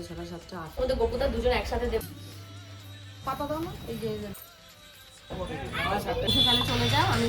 সাতটা ছটা সাতটা আট ওদের গোপুদা দুজন একসাথে দেব। পাতা দাও না এই যে তাহলে চলে যাও আমি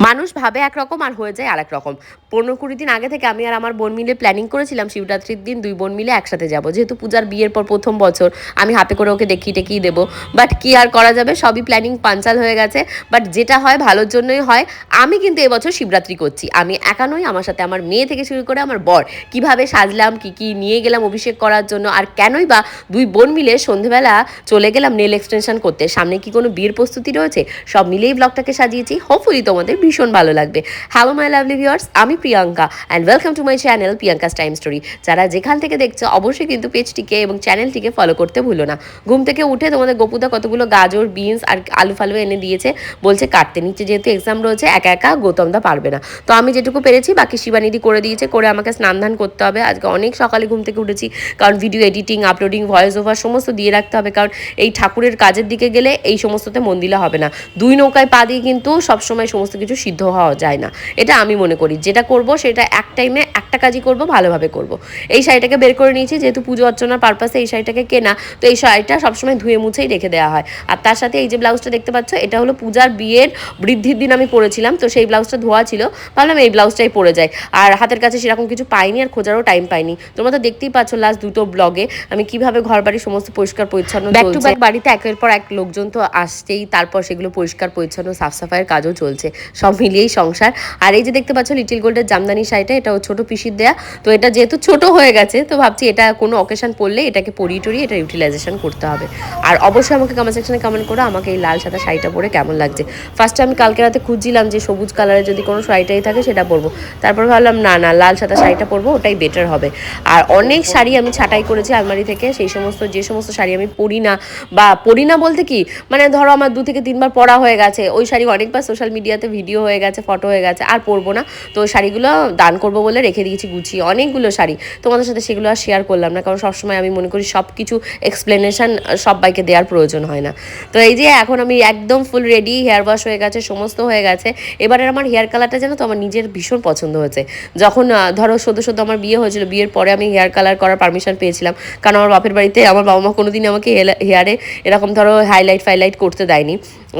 মানুষ ভাবে একরকম আর হয়ে যায় আর রকম। পনেরো কুড়ি দিন আগে থেকে আমি আর আমার বোন মিলে প্ল্যানিং করেছিলাম শিবরাত্রির দিন দুই বোন মিলে একসাথে যাব। যেহেতু পূজার বিয়ের পর প্রথম বছর, আমি হাতে করে ওকে দেখিয়ে টেকিয়ে দেবো। বাট কি আর করা যাবে? সবই প্ল্যানিং পাঞ্চাল হয়ে গেছে। বাট যেটা হয়, ভালোর জন্যই হয়। আমি কিন্তু এবছর শিবরাত্রি করছি। আমি একা নই, আমার সাথে আমার মেয়ে থেকে শুরু করে আমার বর। কীভাবে সাজলাম, কি কি নিয়ে গেলাম অভিষেক করার জন্য? আর কেনই বা দুই বোন মিলে সন্ধেবেলা চলে গেলাম নেল এক্সটেনশন করতে। সামনে কি কোনো বিয়ের প্রস্তুতি রয়েছে? সব মিলেই ব্লগটাকে সাজিয়েছি। হোপফুলি তোমাদের ভীষণ ভালো লাগবে। হ্যালো মাই লাভলি ভিউয়ার্স আমি Priyanka and welcome to my channel Priyanka's time story যারা যেখান থেকে দেখছ, অবশ্যই কিন্তু পেজটিকে এবং চ্যানেলটিকে ফলো করতে ভুলো না। ঘুম থেকে উঠে তোমাদের গোপুদা কতগুলো গাজর বিনস আর আলু ফালু এনে দিয়েছে, বলছে কাটতে। নিচে যেহেতু এক্সাম রয়েছে, একা একা গৌতমদা পারবে না। তো আমি যেটুকু পেরেছি, বাকি শিবানিদি করে দিয়েছে, করে আমাকে স্নান ধান করতে হবে। আজকে অনেক সকালে ঘুম থেকে উঠেছি, কারণ video editing uploading voice over সমস্ত দিয়ে রাখতে হবে, কারণ এই ঠাকুরের কাজের দিকে গেলে এই সমস্ততে মন দিলে হবে না। দুই নৌকায় পা দিয়ে কিন্তু সবসময় সমস্ত কিছু সিদ্ধ হওয়া যায় না। এটা আমি মনে করি। যেটা করব সেটা এক টাইমে একটা কাজই করব ভালোভাবে করব। এই শাড়িটাকে বের করে নিয়েছি যেহেতু পুজো অর্চনার পারপাসে এই শাড়িটাকে কেনা তো এই শাড়িটা সবসময় ধুয়ে মুছেই রেখে দেওয়া হয়। আর তার সাথে এই যে ব্লাউজটা দেখতে পাচ্ছ এটা হলো পূজার বিয়ের বৃদ্ধির দিন আমি পরেছিলাম তো সেই ব্লাউজটা ধোয়া ছিল। ভাবলাম এই ব্লাউজটাই পরে যাই। আর হাতের কাছে সেরকম কিছু পাইনি আর খোঁজারও টাইম পাইনি। তোমরা তো দেখতেই পাচ্ছ লাস্ট দুটো ব্লগে আমি কীভাবে ঘর বাড়ি সমস্ত পরিষ্কার পরিচ্ছন্ন ব্যাক টু ব্যাক বাড়িতে একের পর এক লোকজন তো আসছেই তারপর সেগুলো পরিষ্কার পরিচ্ছন্ন সাফ সাফাইয়ের কাজও চলছে। সব মিলিয়েই সংসার। আর এই যে দেখতে পাচ্ছ লিটিল গোল্ডের জামদানি শাড়িটা এটাও ছোট পিসির দেয়া। তো এটা যেহেতু ছোট হয়ে গেছে, তো ভাবছি এটা কোনো অকেশন পড়লে এটাকে পরিয়ে টরিয়ে এটা ইউটিলাইজেশন করতে হবে। আর অবশ্যই আমাকে কমেন্ট সেকশনে কমেন্ট করো আমাকে এই লাল সাদা শাড়িটা পরে কেমন লাগছে। ফার্স্টে আমি কালকে রাতে খুঁজছিলাম যে সবুজ কালারের যদি কোনো শাড়িটাই থাকে সেটা পরবো। তারপর ভাবলাম, না না, লাল সাদা শাড়িটা পরবো, ওটাই বেটার হবে। আর অনেক শাড়ি আমি ছাঁটাই করেছি আলমারি থেকে, সেই সমস্ত, যে সমস্ত শাড়ি আমি পরি না বা পরি না বলতে কি মানে ধরো আমার দু থেকে তিনবার পরা হয়ে গেছে, ওই শাড়ি অনেকবার সোশ্যাল মিডিয়াতে ভিডিও হয়ে গেছে ফটো হয়ে গেছে, আর পরবো না। তো শাড়িগুলো দান করব বলে রেখে দিয়েছি গুছিয়ে অনেকগুলো শাড়ি। তোমাদের সাথে সেগুলো আর শেয়ার করলাম না, কারণ সবসময় আমি মনে করি সব কিছু এক্সপ্লেনেশন সবাইকে দেওয়ার প্রয়োজন হয় না। তো এই যে এখন আমি একদম ফুল রেডি হেয়ার ওয়াশ হয়ে গেছে, সমস্ত হয়ে গেছে। এবারের আমার হেয়ার কালারটা যেন তো আমার নিজের ভীষণ পছন্দ হয়েছে। যখন ধরো সদ্য সদ্য আমার বিয়ে হয়েছিল, বিয়ের পরে আমি হেয়ার কালার করার পারমিশন পেয়েছিলাম। কারণ আমার বাপের বাড়িতে আমার বাবা মা কোনোদিন আমাকে হেয়ারে এরকম ধরো হাইলাইট ফাইলাইট করতে দেয়নি।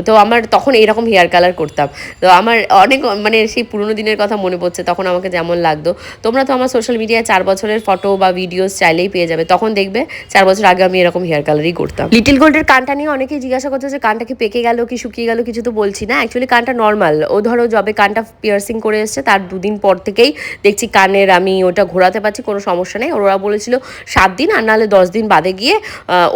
তো আমার তখন এরকম হেয়ার কালার করতাম। তো আমার অনেক মানে সেই পুরোনো দিনের কথা মনে পড়ছে, তখন আমাকে যেমন লাগতো। তোমরা তো আমার সোশ্যাল মিডিয়ায় চার বছরের ফটো বা ভিডিওস চাইলেই পেয়ে যাবে। তখন দেখবে চার বছর আগে আমি এরকম হেয়ার কালারই করতাম। লিটিল গোল্ডের কানটা নিয়ে অনেকেই জিজ্ঞাসা করছে যে, কানটা কি পেকে গেল কি শুকিয়ে গেল কিছু তো বলছি না। অ্যাকচুয়ালি কানটা নর্মাল ও ধরো যবে কানটা পিয়ার্সিং করে এসছে, তার দুদিন পর থেকেই দেখছি কানের আমি ওটা ঘোরাতে পারছি, কোনো সমস্যা নেই। ওরা বলেছিল সাত দিন আর নাহলে দশ দিন বাদে গিয়ে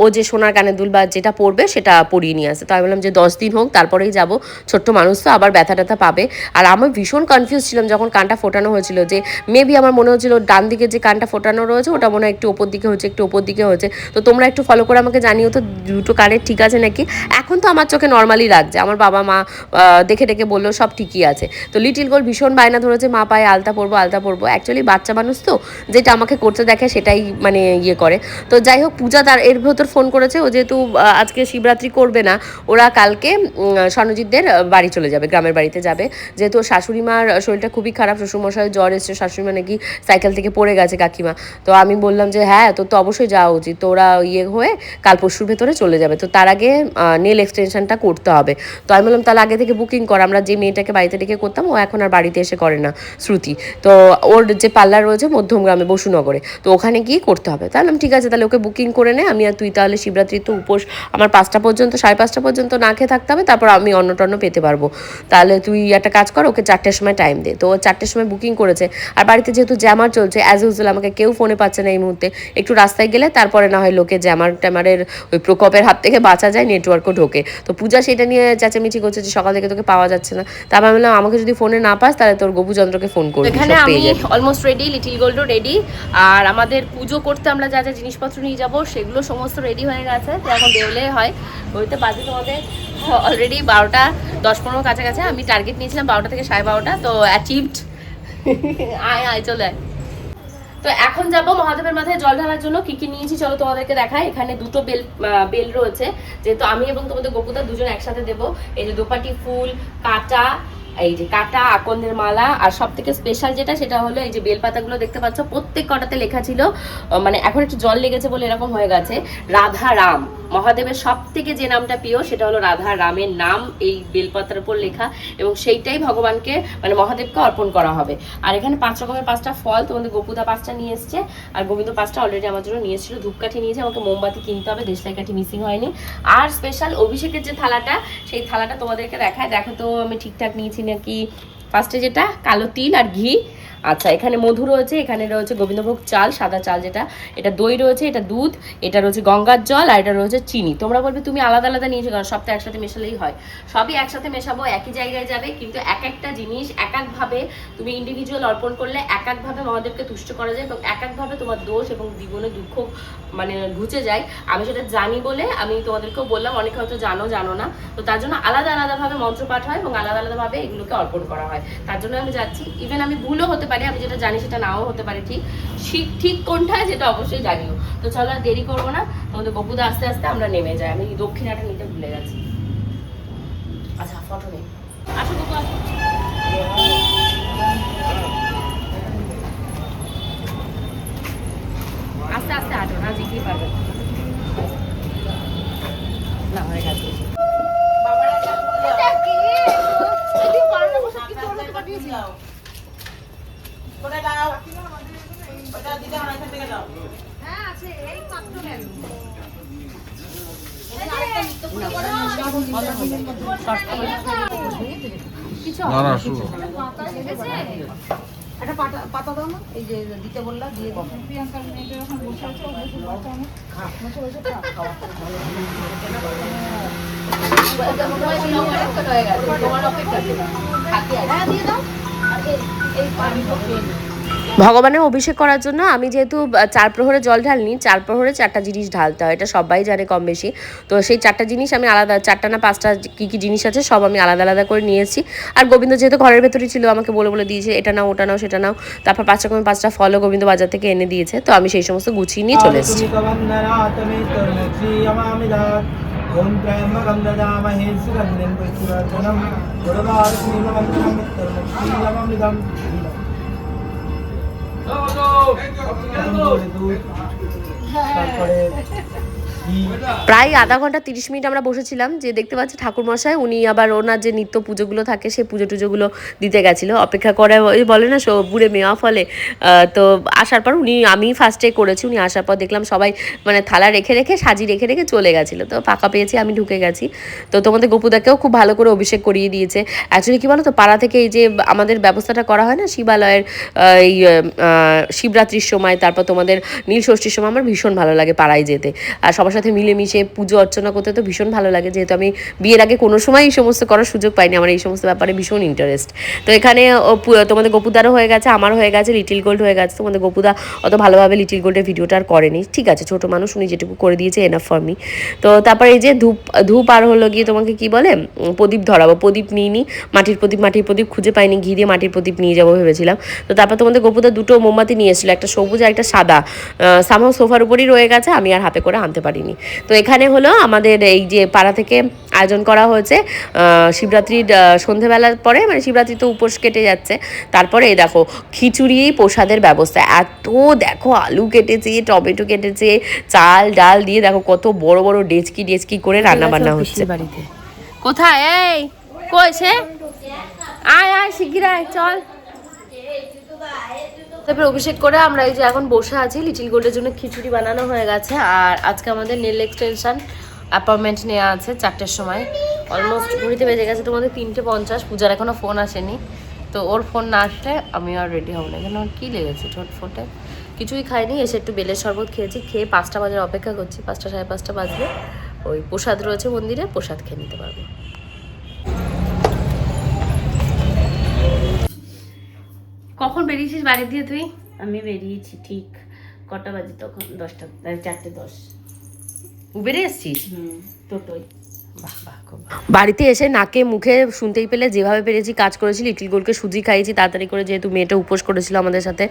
ও যে সোনার কানের দুল বা যেটা পরবে সেটা পরিয়ে নিয়ে আসে। তো আমি বললাম যে দশ দিন হোক, তারপরেই যাব। ছোট্ট মানুষ তো, আবার ব্যথা ট্যাথা পাবে। আর আমি ভীষণ কনফিউজ ছিলাম যখন কানটা ফোটানো হয়েছিল যে মেবি আমার মনে হচ্ছিল ডান দিকে যে কানটা ফোটানো রয়েছে, ওটা মনে হয় একটু ওপর দিকে হচ্ছে একটু ওপর দিকে হচ্ছে তো তোমরা একটু ফলো করে আমাকে জানিও তো, দুটো কানের ঠিক আছে নাকি? এখন তো আমার চোখে নর্মালি লাগছে আমার বাবা, মা দেখে দেখে বলল, সব ঠিকই আছে। তো লিটিল গোল ভীষণ বায়না ধরেছে, মা পায়ে আলতা পরবো আলতা পরবো। অ্যাকচুয়ালি বাচ্চা মানুষ তো, যেটা আমাকে করতে দেখে সেটাই মানে ইয়ে করে। তো যাই হোক, পূজা তার এর ভেতর ফোন করেছে। ও যেহেতু আজকে শিবরাত্রি করবে না, ওরা কালকে স্বর্ণজিৎদের বাড়ি চলে যাবে, গ্রামের বাড়িতে যাবে। যেহেতু শাশুড়ি মার শরীরটা খুবই খারাপ শ্বশুরমশাইয়ের জ্বর এসছে শাশুড়ি মা নাকি সাইকেল থেকে পড়ে গেছে কাকিমা। তো আমি বললাম যে হ্যাঁ তোর তো অবশ্যই যাওয়া উচিত। তো ওরা ইয়ে হয়ে কাল পরশুর ভেতরে চলে যাবে। তো তার আগে নেল এক্সটেনশনটা করতে হবে। তো আমি বললাম, তাহলে আগে থেকে বুকিং কর। আমরা যে মেয়েটাকে বাড়িতে ডেকে করতাম, ও এখন আর বাড়িতে এসে করে না। শ্রুতি। তো ওর যে পার্লার রয়েছে মধ্যমগ্রামে বসুনগরে। তো ওখানে গিয়ে করতে হবে। তাহলে ঠিক আছে, তাহলে ওকে বুকিং করে নে। আমি আর তুই তাহলে শিবরাত্রির তো উপোস। আমার পাঁচটা পর্যন্ত, সাড়ে পাঁচটা পর্যন্ত না খেয়ে থাকতে হবে। তারপর আমি অন্ন টন্ন পেতে পারব। তাহলে তুই একটা কাজ কর ওকে চারটের সময় টাইম দে। তো চারটের সময় বুকিং করেছে। আর বাড়িতে যেহেতু জ্যামার চলছে অ্যাজ ইউজুয়াল আমাকে কেউ ফোনে পাচ্ছে না এই মুহূর্তে। একটু রাস্তায় গেলে তারপরে না হয় লোকে জ্যামার ট্যামারের ওই প্রকোপের হাত থেকে বাঁচা যায় নেটওয়ার্কও ঢোকে। তো পূজা সেটা নিয়ে চেঁচামেচি করছে যে সকাল থেকে তোকে পাওয়া যাচ্ছে না। তারপর আমি বললাম আমাকে যদি ফোনে না পাস তাহলে তোর গোপুচন্দ্রকে ফোন করবি এখানে আমি অলমোস্ট রেডি লিটিল গোল্ডও রেডি আর আমাদের পুজো করতে আমরা যা যা জিনিসপত্র নিয়ে যাব সেগুলো সমস্ত রেডি হয়ে গেছে। তো এখন বেরোলে হয়। ওইতে বাজে তোমাদের অলরেডি বারোটা দশ পনেরো কাছাকাছি আমি টার্গেট নিয়েছিলাম বারোটা থেকে সাড়ে বারোটা তো অ্যাচিভড আয় আয় চলে আয়। তো এখন যাব মহাদেবের মাথায় জল ঢালার জন্য। কি কি নিয়েছি চলো তোমাদেরকে দেখাই। এখানে দুটো বেল বেল রয়েছে যেহেতু আমি এবং তোমাদের গোপুদা দুজন একসাথে দেবো। এই যে দোপাটি ফুল কাটা এই যে কাটা আকন্দের মালা আর সব থেকে স্পেশাল যেটা সেটা হলো এই যে বেলপাতাগুলো দেখতে পাচ্ছ। প্রত্যেক কটাতে লেখা ছিল মানে এখন একটু জল লেগেছে বলে এরকম হয়ে গেছে। রাধা রাম। মহাদেবের সব থেকে যে নামটা প্রিয়, সেটা হলো রাধা রামের নাম এই বেলপাতার উপর লেখা এবং সেইটাই ভগবানকে মানে মহাদেবকে অর্পণ করা হবে। আর এখানে পাঁচ রকমের পাঁচটা ফল, তোমাদের গোপুদা পাঁচটা নিয়ে এসছে, আর গোবিন্দ পাঁচটা অলরেডি আমার জন্য নিয়ে এসেছিল, ধূপকাঠি নিয়েছে আমাকে মোমবাতি কিনতে হবে, দেশলাই কাঠি মিসিং হয়নি। আর স্পেশাল অভিষেকের যে থালাটা, সেই থালাটা তোমাদেরকে দেখায়, দেখো তো আমি ঠিকঠাক নিয়েছি নাকি? ফার্স্টে যেটা, কালো তিল আর ঘি। আচ্ছা এখানে মধু রয়েছে, এখানে রয়েছে গোবিন্দভোগ চাল, সাদা চাল যেটা, এটা দই রয়েছে, এটা দুধ, এটা রয়েছে গঙ্গার জল, আর এটা রয়েছে চিনি। তোমরা বলবে তুমি আলাদা আলাদা নিয়েছো কারণ সবটা একসাথে মেশালেই হয়। সবই একসাথে মেশাবো, একই জায়গায় যাবে, কিন্তু এক একটা জিনিস এক একভাবে তুমি ইন্ডিভিজুয়াল অর্পণ করলে এক একভাবে মহাদেবকে তুষ্ট করা যায় এবং এক একভাবে তোমার দোষ এবং জীবনে দুঃখ মানে ঘুচে যায়। আমি সেটা জানি বলে আমি তোমাদেরকেও বললাম, অনেকে হয়তো জানো জানো না। তো তার জন্য আলাদা আলাদাভাবে মন্ত্রপাঠ হয় এবং আলাদা আলাদাভাবে এগুলোকে অর্পণ করা হয়। তার জন্য আমি যাচ্ছি। ইভেন আমি ভুলও হতে পারি, আমি যেটা জানি সেটা নাও হতে পারে, ঠিক? ঠিক ঠিক কোনটা যেটা অবশ্যই জানিও। তো চলো আর দেরি করব না, তোমাদের বপুদা আস্তে আস্তে আমরা নেমে যাই। আমি দক্ষিণাটা নিতে ভুলে গেছি। আচ্ছা ফটো নেই। আস্তে আস্তে হাঁটো না জিততেই পারবে না। হয়ে গেছে। কিছু না না শুরু। একটা পাতা পাতা দাও না এই যে দিতে বললা দিয়ে দাও। তোমার অপেক্ষা হ্যাঁ দিয়ে দাও আর এই এই পানি ভগবানের অভিষেক করার জন্য আমি যেহেতু চার প্রহরে জল ঢালনি, চার প্রহরে চারটা জিনিস ঢালতে হয়। এটা সবাই জানে কম বেশি। তো সেই চারটা জিনিস আমি আলাদা, চারটা না পাঁচটা কী কী জিনিস আছে সব আমি আলাদা আলাদা করে নিয়েছি। আর গোবিন্দ যেহেতু ঘরের ভেতরেই ছিল, আমাকে বলে বলে দিয়েছে, এটা নাও, ওটা নাও, সেটা নাও। তারপর পাঁচ রকমের পাঁচটা ফলও গোবিন্দ বাজার থেকে এনে দিয়েছে। তো আমি সেই সমস্ত গুছিয়ে নিয়ে চলে এসেছি। ॐ त्र्यम्बकं ददामहे सुगन्धिं पुष्टिवर्धनं गुरुवार्ष्णीमगन्धमित्रमुक्षीयममृतं তারপরে ঘি প্রায় আধা ঘণ্টা তিরিশ মিনিট আমরা বসেছিলাম, যে দেখতে পাচ্ছি ঠাকুরমশাই, উনি আবার ওনার যে নিত্য পুজোগুলো থাকে, সেই পুজো টুজোগুলো দিতে গেছিল। অপেক্ষা করে ওই বলে না বুড়ে মেওয়া ফলে। তো আসার পর উনি, আমি ফার্স্টে করেছি, উনি আসার পর দেখলাম সবাই মানে থালা রেখে রেখে, সাজি রেখে রেখে চলে গেছিল। তো ফাঁকা পেয়েছি, আমি ঢুকে গেছি। তো তোমাদের গোপুদাকেও খুব ভালো করে অভিষেক করিয়ে দিয়েছে। অ্যাকচুয়ালি কি বলো তো পাড়া থেকে এই যে আমাদের ব্যবস্থাটা করা হয় না, শিবালয়ের এই শিবরাত্রির সময়, তারপর তোমাদের নীল ষষ্ঠীর সময়, আমার ভীষণ ভালো লাগে পাড়ায় যেতে। আর সবার সাথে মিলেমিশে পুজো অর্চনা করতে তো ভীষণ ভালো লাগে। যেহেতু আমি বিয়ের আগে কোনো সময় এই সমস্ত করার সুযোগ পাইনি। আমার এই সমস্ত ব্যাপারে ভীষণ ইন্টারেস্ট তো এখানে তোমাদের গোপুদারও হয়ে গেছে আমার হয়ে গেছে লিটিল গোল্ড হয়ে গেছে। তোমাদের গোপুদা অত ভালোভাবে লিটিল গোল্ডের ভিডিওটা আর করেনি। ঠিক আছে, ছোট মানুষ, উনি যেটুকু করে দিয়েছে এনাফ ফর মি তো তারপরে এই যে ধূপ ধূপ আর হলো গিয়ে তোমাকে কি বলে প্রদীপ ধরাবো। প্রদীপ নিইনি, মাটির প্রদীপ মাটির প্রদীপ খুঁজে পাইনি, ঘি দিয়ে মাটির প্রদীপ নিয়ে যাব ভেবেছিলাম। তো তারপর তোমাদের গোপুদা দুটো মোমবাতি নিয়ে এসেছিল, একটা সবুজ আর একটা সাদা। সামাও সোফার উপরই রয়ে গেছে, আমি আর হাতে করে আনতে পারিনি। তো এখানে হলো আমাদের এই যে পাড়া থেকে আয়োজন করা হয়েছে শিবরাত্রির সন্ধেবেলার পরে মানে শিবরাত্রি তো উপোস কেটে যাচ্ছে। তারপরে এই দেখো খিচুড়ি প্রসাদের ব্যবস্থা। এত দেখো আলু কেটেছে টমেটো কেটেছে চাল ডাল দিয়ে দেখো কত বড় বড় ডেচকি ডেচকি করে রান্না বান্না হচ্ছে। বাড়িতে। কোথায়? এই কই আয় আয় শিগগির আয় চল। তারপরে অভিষেক করে আমরা এই যে এখন বসে আছি লিটিল গোল্ডের জন্য খিচুড়ি বানানো হয়ে গেছে। আর আজকে আমাদের নেল এক্সটেনশন অ্যাপয়েন্টমেন্ট নেওয়া আছে চারটের সময়। অলমোস্ট ঘুরিতে বেজে গেছে তোমাদের তিনটে পঞ্চাশ, পূজার এখনও ফোন আসেনি। তো ওর ফোন না আসলে আমি আর রেডি হব না। কেন ওর কী লেগেছে ছোট ফোটে? কিছুই খাইনি, এসে একটু বেলের শরবত খেয়েছি, খেয়ে পাঁচটা বাজার অপেক্ষা করছি। পাঁচটা সাড়ে পাঁচটা বাজবে ওই প্রসাদ রয়েছে মন্দিরে, প্রসাদ খেয়ে নিতে পারব। কখন বেরিয়েছিস বাড়ি দিয়ে তুই? আমি বেরিয়েছি ঠিক কটা বাজে তখন? দশটা চারটে দশ। উবেরে এসছিস? হুম টোটোয়। বাড়িতে এসে নাকে মুখে শুনতেই পেলে, যেভাবে পেরেছি কাজ করেছি লিটিল গোলকে সুজি খাইয়েছি, তাড়াতাড়ি করে যেহেতু মেয়েটা উপোস করেছিল আমাদের সাথে।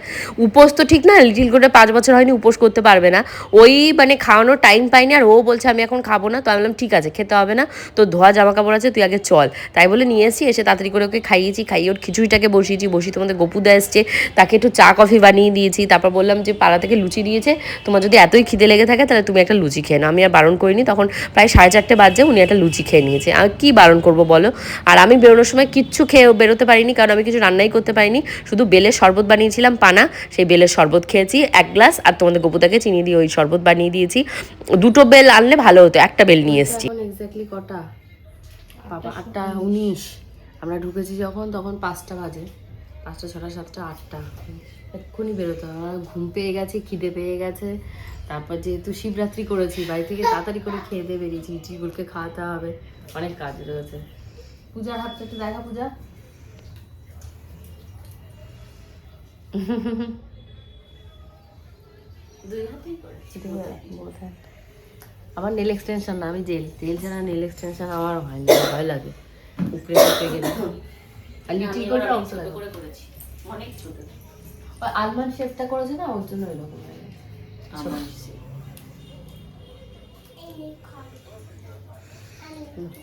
উপোস তো ঠিক না লিটিল গোলে পাঁচ বছর হয়নি, উপোস করতে পারবে না। ওই মানে খাওয়ানোর টাইম পাইনি, আর ও বলছে, আমি এখন খাব না। তো আমি বললাম, ঠিক আছে, খেতে হবে না। তো ধোয়া জামা কাপড় আছে, তুই আগে চল। তাই বলে নিয়ে এসি এসে তাড়াতাড়ি করে ওকে খাইয়েছি, খাইয়ে ওর খিচুড়িটাকে বসিয়েছি, বসিয়ে তোমাদের গপুদা এসছে, তাকে একটু চা কফি বানিয়ে দিয়েছি। তারপর বললাম যে, পাড়া থেকে লুচি দিয়েছে তোমার যদি এতই খিদে লেগে থাকে, তাহলে তুমি একটা লুচি খেয়ে নাও। আমি আর বারণ করিনি, তখন প্রায় সাড়ে চারটে বাজে, উনি একটা লুচি খেয়ে নিয়েছি। আর কী বারণ করব বলো? আর আমি বেরোনোর সময় কিচ্ছু খেয়ে বেরোতে পারিনি, কারণ আমি কিছু রান্নাই করতে পারিনি। শুধু বেলের শরবত বানিয়েছিলাম, পানা, সেই বেলের শরবত খেয়েছি, এক গ্লাস, আর তোমাদের গোপুদাকে চিনি দিয়ে ওই শরবত বানিয়ে দিয়েছি। দুটো বেল আনলে ভালো হতো, একটা বেল নিয়ে এসেছি। এক্স্যাক্টলি কটা? বাবা, আটটা উনিশ। আমরা ঢুকেছি যখন, তখন পাঁচটা বাজে। পাঁচটা, ছটা, সাতটা, আটটা। এক্ষুনি বেরোতে হবে। ঘুম পেয়ে গেছে, খিদে পেয়ে গেছে। তারপর যেহেতু শিবরাত্রি করেছি বাড়ি থেকে তাড়াতাড়ি করে খেয়ে দিয়ে বেরিয়েছি চিগুলকে খাওয়াতে হবে। অনেক কাজ রয়েছে। পূজার হাতটা একটু দেখা পূজা। আমার নেল এক্সটেনশন না আমি জেল। জেল ছাড়া নেল এক্সটেনশন আমার হয় না ভয় লাগে। উপরে উপরে গেলে। আর লিটিল গোলটা অংশ করেছি। অনেক ছোট। ওই আলমন্ড শেপটা করেছে না ওর জন্য এরকম হয়ে গেছে।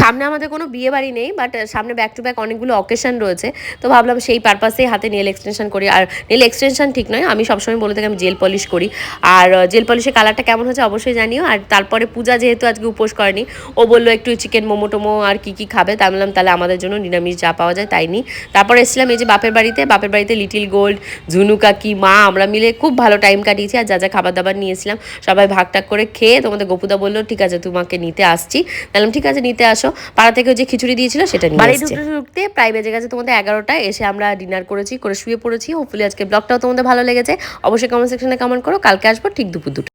সামনে আমাদের কোনো বিয়ে বাড়ি নেই বাট সামনে ব্যাক টু ব্যাক অনেকগুলো অকেশন রয়েছে। তো ভাবলাম সেই পারপাসেই হাতে নেল এক্সটেনশন করি। আর নেল এক্সটেনশন ঠিক নয়, আমি সবসময় বলে থাকি আমি জেল পলিশ করি। আর জেল পলিশের কালারটা কেমন হয়েছে অবশ্যই জানিও। আর তারপরে পূজা যেহেতু আজকে উপোস করেনি, ও বলল একটু চিকেন মোমো টোমো আর কি কি খাবে। তাই বললাম, তাহলে আমাদের জন্য নিরামিষ যা পাওয়া যায় তাই নিই তারপরে এসেছিলাম এই যে বাপের বাড়িতে। বাপের বাড়িতে লিটিল গোল্ড ঝুনু কাকি, মা, আমরা মিলে খুব ভালো টাইম কাটিয়েছি। আর যা যা খাবার দাবার নিয়েছিলাম সবাই ভাগ টাগ করে খেয়ে তোমাদের গোপুদা বলল, ঠিক আছে, তোমাকে নিতে আসছি। বললাম, ঠিক আছে, নিতে আসো। পাড়া থেকে যে খিচুড়ি দিয়েছিল সেটা নিয়ে বাড়ি ঢুকতে ঢুকতে প্রায় বেজে গেছে তোমাদের এগারোটা এসে আমরা ডিনার করেছি করে শুয়ে পড়েছি। হোপফুলি আজকে ব্লগটাও তোমাদের ভালো লেগেছে। অবশ্যই কমেন্ট সেকশনে কমেন্ট করো। কালকে আসব ঠিক দুপুর দুটো।